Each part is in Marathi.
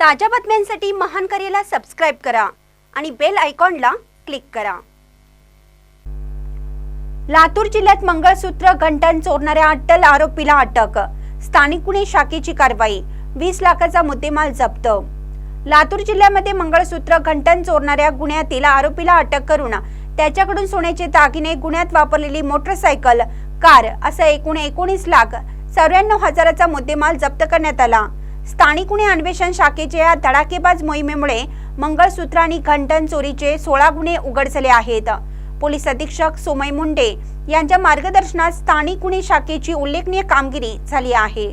ताज्या बातम्यांसाठी महान करेला सबस्क्राईब करा आणि बेल आयकॉनला क्लिक करा. लातूर जिल्ह्यात मंगळसूत्र घंटन चोरणाऱ्या अट्टल आरोपीला अटक. स्थानिक गुन्हे शाखेची कारवाई वीस लाखाचा मुद्देमाल जप्त. लातूर जिल्ह्यामध्ये मंगळसूत्र घंटन चोरणाऱ्या गुन्ह्यातील आरोपीला अटक करून त्याच्याकडून सोन्याचे दागिने गुन्ह्यात वापरलेली मोटरसायकल कार असं एकूण एकोणीस लाख चौऱ्याण्णव हजाराचा मुद्देमाल जप्त करण्यात आला. स्थानिक गुन्हे अन्वेषण शाखेच्या या धडाकेबाज मोहिमेमुळे मंगळसूत्र आणि घंटन चोरीचे सोळा गुन्हे उघड झाले आहेत. पोलीस अधीक्षक सोमय मुंडे यांच्या मार्गदर्शनात स्थानिक गुन्हे शाखेची उल्लेखनीय कामगिरी झाली आहे.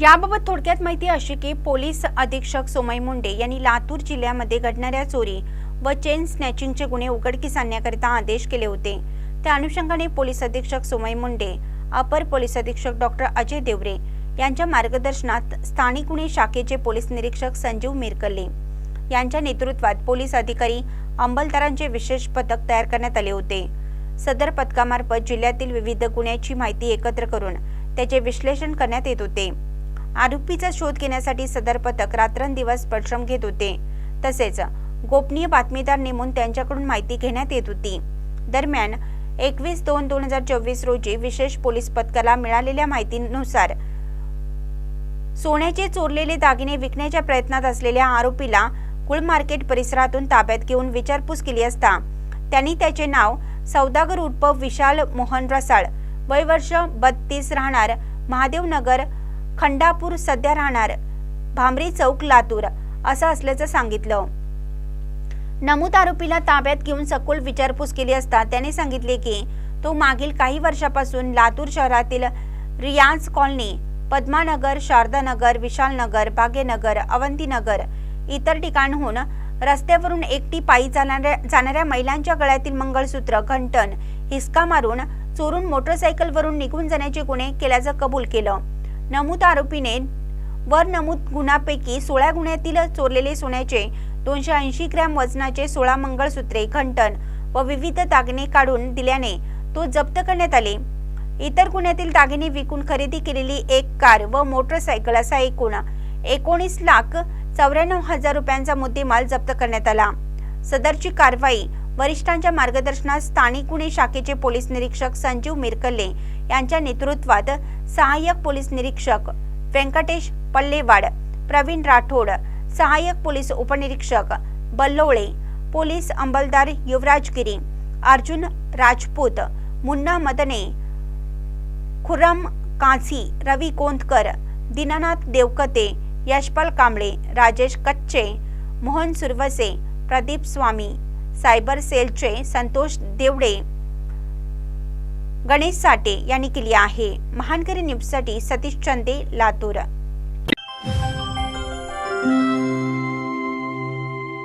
याबाबत थोडक्यात माहिती अशी की पोलीस अधीक्षक सोमय मुंडे यांनी लातूर जिल्ह्यामध्ये घडणाऱ्या चोरी व चेन स्नॅचिंगचे गुन्हे उघडकीस आणण्याकरिता आदेश केले होते. त्या अनुषंगाने पोलीस अधीक्षक सोमय मुंडे अपर पोलीस अधीक्षक डॉक्टर अजय देवरे यांच्या मार्गदर्शनात स्थानिक गुन्हे शाखेचे पोलीस निरीक्षक संजीव मिरकल्ले यांच्या नेतृत्वात पोलीस अधिकारी अंमलदारांचे विशेष पथक तयार करण्यात आले होते. सदर पथकामार्फत जिल्ह्यातील विविध गुन्ह्याची माहिती एकत्र करून त्याचे विश्लेषण करण्यात येत होते. आरोपीचा शोध घेण्यासाठी सदर पथक रात्रंदिवस परिश्रम घेत होते. तसेच गोपनीय बातमीदार नेमून त्यांच्याकडून माहिती घेण्यात येत होती. दरम्यान एकवीस दोन दोन हजार चोवीस रोजी विशेष पोलीस पथकाला मिळालेल्या माहितीनुसार सोन्याचे चोरलेले दागिने विकण्याच्या प्रयत्नात असलेल्या आरोपीला कुळ मार्केट परिसरातून ताब्यात घेऊन विचारपूस केली असता त्यांनी त्याचे नाव सौदागर उर्फ विशाल मोहन रसाळ वय वर्ष बत्तीस राहणार महादेवनगर खंडापूर सध्या राहणार भामरी चौक लातूर असं असल्याचं सांगितलं. नमूद आरोपीला ताब्यात घेऊन सखोल विचारपूस केली असता त्याने सांगितले की तो मागील काही वर्षापासून लातूर शहरातील रियाज कॉलनी पद्मानगर शारदानगर विशालनगर भाग्यनगर अवंतीनगर इतर ठिकाणहून रस्त्यावरून एकटी पायी जाणाऱ्या जाणाऱ्या महिलांच्या गळ्यातील मंगळसूत्र घंटन हिसका मारून चोरून मोटरसायकलवरून निघून जाण्याचे गुन्हे केल्याचं कबूल केलं. नमूद आरोपीने वर नमूद गुन्ह्यापैकी सोळा गुन्ह्यातील चोरलेले सोन्याचे दोनशे ऐंशी ग्रॅम वजनाचे सोळा मंगळसूत्रे घंटन व विविध दागिने काढून दिल्याने तो जप्त करण्यात आले. इतर गुन्ह्यातील दागिने विकून खरेदी केलेली एक कार व मोटरसायकल असा एकूण एकोणीस लाख चौऱ्याण्णव हजार रुपयांचा मुद्देमाल जप्त करण्यात आला. सदरची कारवाई वरिष्ठांच्या मार्गदर्शनात स्थानिक गुन्हे शाखेचे पोलीस निरीक्षक संजीव मिरकल्ले यांच्या नेतृत्वात सहाय्यक पोलीस निरीक्षक व्यंकटेश पल्लेवाड प्रवीण राठोड सहाय्यक पोलीस उपनिरीक्षक बल्लोळे पोलीस अंमलदार युवराजगिरी अर्जुन राजपूत मुन्ना मदने खुरम काझी रवी कोंदकर दीनानाथ देवकते यशपाल कांबळे राजेश कच्चे मोहन सुरवसे प्रदीप स्वामी सायबर सेलचे संतोष देवडे गणेश साठे यांनी केली आहे. महानकरी न्यूजसाठी सतीश चंदे लातूर.